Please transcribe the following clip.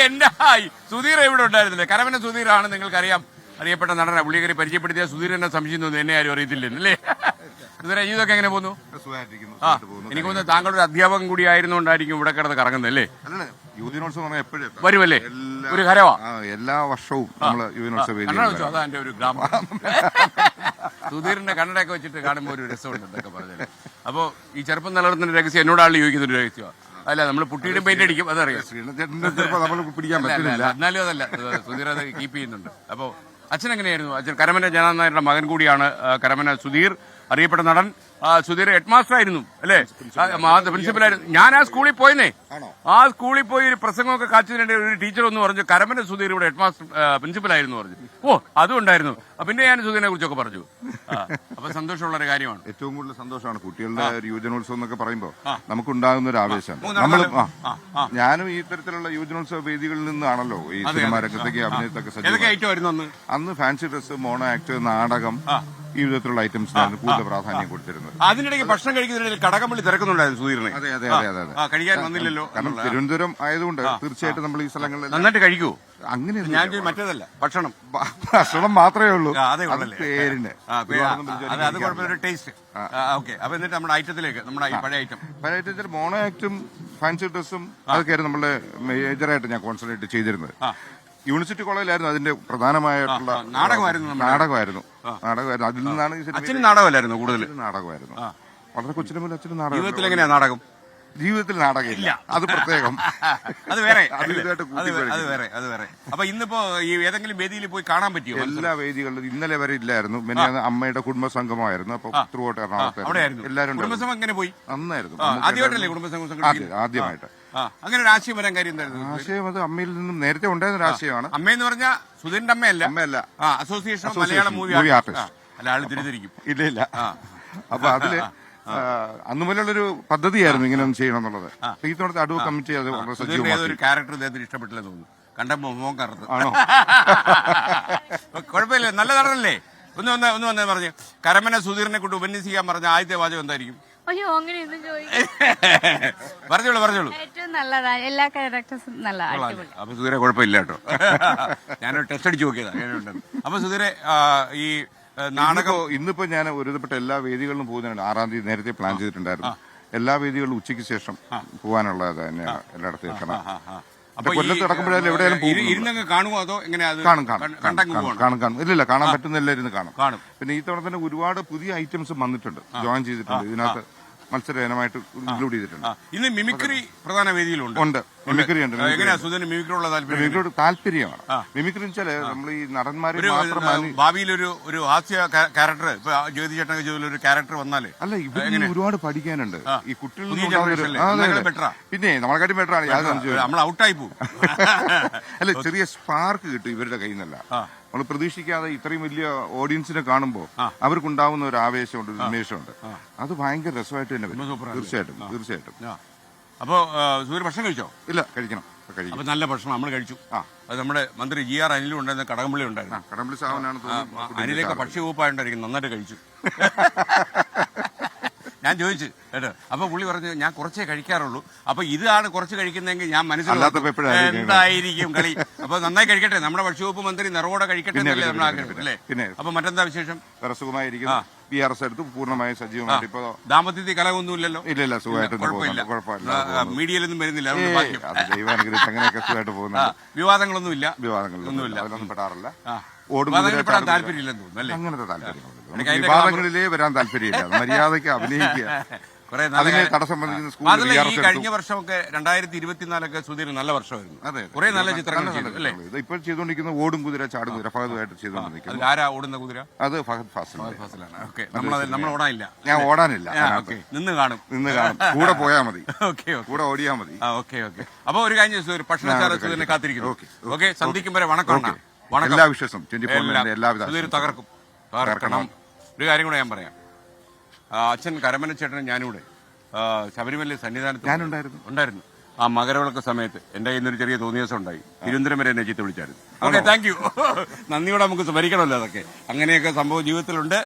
എന്റെ ഹായ്. സുധീർ ഇവിടെ ഉണ്ടായിരുന്നില്ല? കരവന സുധീറാണ് നിങ്ങൾക്കറിയാം. അറിയപ്പെട്ട നടനെ പുള്ളിക്കരി പരിചയപ്പെടുത്തിയ സുധീരനെ എന്നെ സംശയം തോന്നുന്നു എന്നെ ആരും അറിയത്തില്ലെന്നല്ലേ സുധീര ജീവിതമൊക്കെ എങ്ങനെ പോകുന്നു? ആ എനിക്ക് തോന്നുന്നു താങ്കളുടെ അധ്യാപകൻ കൂടി ആയിരുന്നുകൊണ്ടായിരിക്കും ഇവിടെ കിടന്ന് കറങ്ങുന്നത് അല്ലേ? യുവദിനോത്സവം എപ്പോഴും. വരുമല്ലേ? ഒരു കരവാ? എല്ലാ വർഷവും നമ്മൾ അതാ എന്റെ ഒരു ഗ്രാമം. സുധീറിന്റെ കണ്ണടയൊക്കെ വെച്ചിട്ട് കാണുമ്പോൾ ഒരു രസമുണ്ട് അപ്പൊ പറഞ്ഞാൽ അപ്പോ ഈ ചെറുപ്പം നിലനിർത്തുന്ന രഹസ്യം എന്നോടാണ് ചോദിക്കുന്ന ഒരു രഹസ്യമാണ് അല്ല നമ്മൾ പുട്ടിയുടെ പെയിന്റ് അടിക്കും അതറിയാം. നമ്മൾ പിടിക്കാൻ പറ്റില്ല. എന്നാലും അതല്ല. സുധീർ അത് കീപ്പ് ചെയ്യുന്നുണ്ട്. അപ്പോ അച്ഛൻ എങ്ങനെയായിരുന്നു? അച്ഛൻ കരമന ജനാനായരുടെ മകൻ കൂടിയാണ് കരമന സുധീർ. അറിയപ്പെട്ട നടൻ സുധീർ ഹെഡ് മാസ്റ്റർ ആയിരുന്നു അല്ലേ? പ്രിൻസിപ്പൽ ആയിരുന്നു. ഞാൻ ആ സ്കൂളിൽ പോയിന്നേ? ആ സ്കൂളിൽ പോയി ഒരു പ്രസംഗമൊക്കെ കാച്ചതിനിടെ ഒരു ടീച്ചർ ഒന്ന് പറഞ്ഞു കരമന സുധീർ ഇവിടെ ഹെഡ് മാസ്റ്റർ പ്രിൻസിപ്പൽ ആയിരുന്നു പറഞ്ഞു. ഓ അതും ഉണ്ടായിരുന്നു. പിന്നെ ഞാൻ സുധീറിനെ കുറിച്ചൊക്കെ പറഞ്ഞു. അപ്പൊ സന്തോഷമുള്ള ഒരു കാര്യമാണ്. ഏറ്റവും കൂടുതൽ സന്തോഷമാണ് കുട്ടികളുടെ യുവജനോത്സവം എന്നൊക്കെ പറയുമ്പോൾ നമുക്കുണ്ടാകുന്ന ഒരു ആവേശം. നമ്മൾ ഞാനും ഈ തരത്തിലുള്ള യുവജനോത്സവ വേദികളിൽ നിന്നാണല്ലോ ഈ സിനിമാ രംഗത്തേക്ക് അഭിനയത്തൊക്കെ സജ്ജം അന്ന്? ഫാൻസി ഡ്രസ് മോണോ ആക്ട് നാടകം ഈ വിധത്തിലുള്ള ഐറ്റംസിനായിരുന്നു കൂടുതൽ പ്രാധാന്യം കൊടുത്തിരുന്നത്. അതിനിടയ്ക്ക് ഭക്ഷണം കഴിക്കുന്നതിനിടയിൽ കടകമ്പള്ളി തിരക്കുന്നുണ്ടായിരുന്നു സുധീറിനെ. അതെ അതെ അതെ അതെ കഴിക്കാൻ വന്നില്ലല്ലോ കാരണം തിരുവനന്തപുരം ആയതുകൊണ്ട് തീർച്ചയായിട്ടും നമ്മൾ ഈ സ്ഥലങ്ങളിൽ നന്നായിട്ട് കഴിക്കൂ. അങ്ങനെ ഞാൻ മറ്റേതല്ല ഭക്ഷണം. ഭക്ഷണം മാത്രമേ ഉള്ളൂ? പേരിന്. അത് കുഴപ്പമില്ല ടേസ്റ്റ്. ഓക്കെ. അപ്പൊ എന്നിട്ട് നമ്മുടെ ഐറ്റത്തിലേക്ക് നമ്മുടെ പഴയ ഐറ്റം പഴയ മോണോ ആക്ടും ഫാൻസി ഡ്രസ്സും അതൊക്കെയായിരുന്നു നമ്മൾ മേജറായിട്ട് ഞാൻ കോൺസെൻട്രേറ്റ് ചെയ്തിരുന്നത്. യൂണിവേഴ്സിറ്റി കോളേജിലായിരുന്നു അതിന്റെ പ്രധാനമായിട്ടുള്ള നാടകമായിരുന്നു നാടകമായിരുന്നു. നാടകമായിരുന്നു. അതിൽ നിന്നാണ് ഈ അച്ഛന് നാടകമല്ലായിരുന്നു കൂടുതൽ? നാടകമായിരുന്നു. വളരെ കൊച്ചിനെ പോലെ അച്ഛനും നാടകം ജീവിതത്തിൽ എങ്ങനെയാ നാടകം? ജീവിതത്തിൽ നാടകമില്ല. അത് പ്രത്യേകം. അത് വേറെ. അത് അല്ലേ? ഇതുമായിട്ട് അത് വേ- അത് വേറെ. അത് വേറെ. അപ്പൊ ഇന്നിപ്പോ ഈ ഏതെങ്കിലും വേദിയിൽ പോയി കാണാൻ പറ്റിയോ എല്ലാ വേദികളിലും ഇന്നലെ വരെ ഇല്ലായിരുന്നു. പിന്നെ അമ്മയുടെ കുടുംബ സംഗമമായിരുന്നു അപ്പൊ ത്രൂഔട്ട് എറണാകുളത്ത് എല്ലാവരും ഉണ്ടായിരുന്നു. എങ്ങനെ പോയി? നന്നായിരുന്നു. ആ, ആദ്യമായിട്ടല്ലേ കുടുംബസംഘം ആദ്യം ആദ്യമായിട്ട്. അങ്ങനെ ഒരു ആശയം വരാൻ കാര്യം എന്തായിരുന്നു? ആശയം അത് അമ്മയിൽ നിന്നും നേരത്തെ ഉണ്ടായിരുന്ന ഒരു ആശയമാണ്. അമ്മയെന്ന് പറഞ്ഞാൽ സുധീന്റെ അമ്മയല്ല? അമ്മയല്ല. ആ അസോസിയേഷൻ മലയാളം മൂവി ആർട്ടിസ്റ്റ് അല്ല ആൾ ഇല്ല ഇല്ല. അപ്പൊ അതിൽ അന്ന് മുതലുള്ളൊരു പദ്ധതിയായിരുന്നു ഇങ്ങനെ ഒന്ന് ചെയ്യണം എന്നുള്ളത്. ഈ തുടക്കത്തെ അടൂർ കമ്മിറ്റി അത് വളരെ സുധീറിന്റെ ക്യാരക്ടർ അദ്ദേഹത്തിന് ഇഷ്ടപ്പെട്ടില്ലെന്ന് തോന്നുന്നു. കണ്ട മോൻ കറുത്ത്. ആണോ? കുഴപ്പമില്ല നല്ല നടനല്ലേ? ഒന്ന് വന്ന ഒന്ന് വന്നേ പറഞ്ഞു. കരമന സുധീറിനെ കൊണ്ട് ഉപന്യസിക്കാൻ പറഞ്ഞ ആദ്യത്തെ വാചകം എന്തായിരിക്കും? അയ്യോ ചോദിക്കും പറഞ്ഞോളൂ പറഞ്ഞോളൂ. നല്ലതാ. എല്ലാ ക്യാരക്ടേഴ്സും നല്ല അടിപൊളി. അപ്പൊ സുധീരെ കുഴപ്പമില്ല കേട്ടോ. ഞാനൊരു ടെസ്റ്റ് അടിച്ചു നോക്കിയതാണ് എങ്ങനെയുണ്ടെന്ന് അപ്പൊ സുധീരെ ആ, ഈ ആ, നാടകം ഇന്നിപ്പോ ഇന്നിപ്പോ ഞാൻ ഒരുവിധപ്പെട്ട എല്ലാ വേദികളിലും പോകുന്നുണ്ട്. ആറാം തീയതി നേരത്തെ പ്ലാൻ ചെയ്തിട്ടുണ്ടായിരുന്നു. എല്ലാ വേദികളിലും ഉച്ചയ്ക്ക് ശേഷം പോകാനുള്ളത് തന്നെയാണ്. എല്ലായിടത്തും എത്തണം അപ്പൊ ഈ, കൊല്ലത്ത് നടക്കുമ്പോഴായാലും എവിടെയാലും ഇരു- പോകുന്നുണ്ട്. ഇരുന്നങ്ങ് കാണുമോ അതോ എങ്ങനെ അത് കാണും കാണും. കണ്ട്- കാണും കണ്ടങ്ങ് കാണും, പോകണം കാണും കാണും. ഇല്ലില്ല കാണാൻ പറ്റുന്നില്ല ഇരുന്ന് കാണും. കാണും. പിന്നെ ഈ തവണ തന്നെ ഒരുപാട് പുതിയ ഐറ്റംസ് വന്നിട്ടുണ്ട്. ജോയിൻ ചെയ്തിട്ടുണ്ട്. ഇതിനകത്ത് മത്സര ഇനമായിട്ട് ഇൻക്ലൂഡ് ചെയ്തിട്ടുണ്ട്. ഇന്ന് മിമിക്രി പ്രധാന വേദിയിലുണ്ട്. ഉണ്ട്. മിമിക്രി ഉണ്ട് എങ്ങനെയാ സുധീറിന് മിമിക്രിയുള്ള താല്പര്യം മിമിക്രിയോട് താല്പര്യമാണ്. മിമിക്രി വെച്ചാൽ നമ്മൾ ഈ നടന്മാരെ മാത്രമാണ് ഭാവിയിൽ ഒരു ഒരു ഹാസ്യ ക്യാരക്ടർ ഇപ്പൊ ജ്യോതി ചേട്ടനൊക്കെ ജോലി ഒരു ക്യാരക്ടർ വന്നാൽ അല്ല ഇവരിൽ ഒരുപാട് പഠിക്കാനുണ്ട്. ഈ കുട്ടികളിൽ. പിന്നെ നമ്മളെക്കാട്ടി ബെറ്റർ ആണ്. നമ്മൾ ഔട്ടായി പോകും അല്ല ചെറിയ സ്പാർക്ക് കിട്ടും ഇവരുടെ കയ്യിൽ നിന്നല്ല നമ്മൾ പ്രതീക്ഷിക്കാതെ ഇത്രയും വലിയ ഓഡിയൻസിനെ കാണുമ്പോൾ അവർക്കുണ്ടാവുന്ന ഒരു ആവേശമുണ്ട് ഒരു ഉന്മേഷമുണ്ട്. അത് ഭയങ്കര രസമായിട്ട് തന്നെ തീർച്ചയായിട്ടും തീർച്ചയായിട്ടും. അപ്പോ സൂര്യ ഭക്ഷണം കഴിച്ചോ? ഇല്ല കഴിക്കണം. കഴിക്കണം അപ്പൊ നല്ല ഭക്ഷണം നമ്മൾ കഴിച്ചു. ആ. അത് നമ്മുടെ മന്ത്രി ജി ആർ അനിലും ഉണ്ടായിരുന്ന കടകംപള്ളി ഉണ്ടായിരുന്നു. കടകംപള്ളി സാധനമാണ് അനിലൊക്കെ ഭക്ഷ്യവകുപ്പായിട്ടുണ്ടായിരിക്കും നന്നായിട്ട് കഴിച്ചു. ഞാൻ ചോദിച്ചു കേട്ടോ അപ്പൊ പുള്ളി പറഞ്ഞു ഞാൻ കുറച്ചേ കഴിക്കാറുള്ളൂ. അപ്പൊ ഇതാണ് കുറച്ച് കഴിക്കുന്നതെങ്കിൽ ഞാൻ മനസ്സിലാക്കും? എന്തായിരിക്കും കളി? അപ്പൊ നന്നായി കഴിക്കട്ടെ. നമ്മുടെ ഭക്ഷ്യവകുപ്പ് മന്ത്രി നിറവോടെ കഴിക്കട്ടെ എന്നല്ലേ നമ്മൾ ആഗ്രഹം അല്ലേ? പിന്നെ. അപ്പൊ മറ്റെന്താ വിശേഷം? വേറെ സുഖമായിരിക്കുന്നു ബി ആർ എസ് എടുത്ത്. പൂർണമായും സജീവമായിട്ട് ഇപ്പൊ ദാമ്പത്യത്തിൽ കലവൊന്നുമില്ലല്ലോ ഇല്ല ഇല്ല സുഖമായിട്ട് തന്നെ കുഴപ്പമില്ല. മീഡിയയിലൊന്നും വരുന്നില്ല. വിവാദങ്ങളൊന്നും ഇല്ല ദൈവാനുഗ്രഹിച്ച് അങ്ങനെയൊക്കെ സുഖമായിട്ട് പോകുന്നുണ്ട്. വിവാദങ്ങളൊന്നുമില്ല വിവാദങ്ങളിലൊന്നുമില്ല അതിലൊന്നും പെടാറില്ല. താല്പര്യമില്ലെന്ന് തോന്നുന്നു അങ്ങനത്തെ അതിന്റെ വിവാദങ്ങളിലേ വരാൻ താല്പര്യമില്ല. മര്യാദയ്ക്ക് അഭിനയിക്കുക. അതിനെ കാര്യം- തടസ്സം വന്നിരിക്കുന്ന ആ. സ്കൂളിൽ ഈ കഴിഞ്ഞ. വർഷമൊക്കെ രണ്ടായിരത്തി ഇരുപത്തിനാലൊക്കെ സുധീർ നല്ല വർഷമായിരുന്നു. അതെ കുറെ നല്ല ചിത്രങ്ങൾ ഇപ്പൊ ചെയ്തോണ്ടിരിക്കുന്ന അല്ലേ? ഇത് ഇപ്പോൾ ചെയ്തുകൊണ്ടിരിക്കുന്ന ഓടും കുതിര ചാടും കുതിര ഫഹദുമായിട്ട് ചെയ്തോണ്ടിരിക്കുന്നത് ആരാ ഓടുന്ന കുതിര? അത് ഫഹദ് ഫാസിലാണ്. ഓക്കെ. നമ്മൾ ഓടാനില്ല. ഞാൻ ഓടാനില്ല നിന്ന് കാണും. നിന്ന് കാണും. കൂടെ പോയാൽ മതി. ഓക്കെ കൂടെ ഓടിയാൽ മതി. Okay okay. അപ്പൊ ഒരു കാര്യം സുധീർ ഭക്ഷണശാല കാത്തിരിക്കുന്നു. ഓക്കെ, സന്ധിക്കും വരെ വണക്കം. വണക്കം. എല്ലാ വിശ്വാസം എല്ലാവിധ സുധീർ തകർക്കും. തകർക്കണം. ഒരു കാര്യം കൂടെ ഞാൻ പറയാം. അച്ഛൻ കരമന ചേട്ടനും ഞാനിവിടെ ശബരിമല സന്നിധാനത്ത് ഞാനുണ്ടായിരുന്നു. ഉണ്ടായിരുന്നു. ആ മകരവിളക്ക് സമയത്ത് എന്റെ കയ്യിൽ നിന്നൊരു ചെറിയ തോന്നിയസം ഉണ്ടായി. തിരുവനന്തപുരം വരെ എന്നെ ചീത്ത വിളിച്ചായിരുന്നു. ഓക്കെ താങ്ക് യു നന്ദിയോടെ നമുക്ക് സ്മരിക്കണമല്ലോ അതൊക്കെ. അങ്ങനെയൊക്കെ സംഭവം ജീവിതത്തിലുണ്ട്.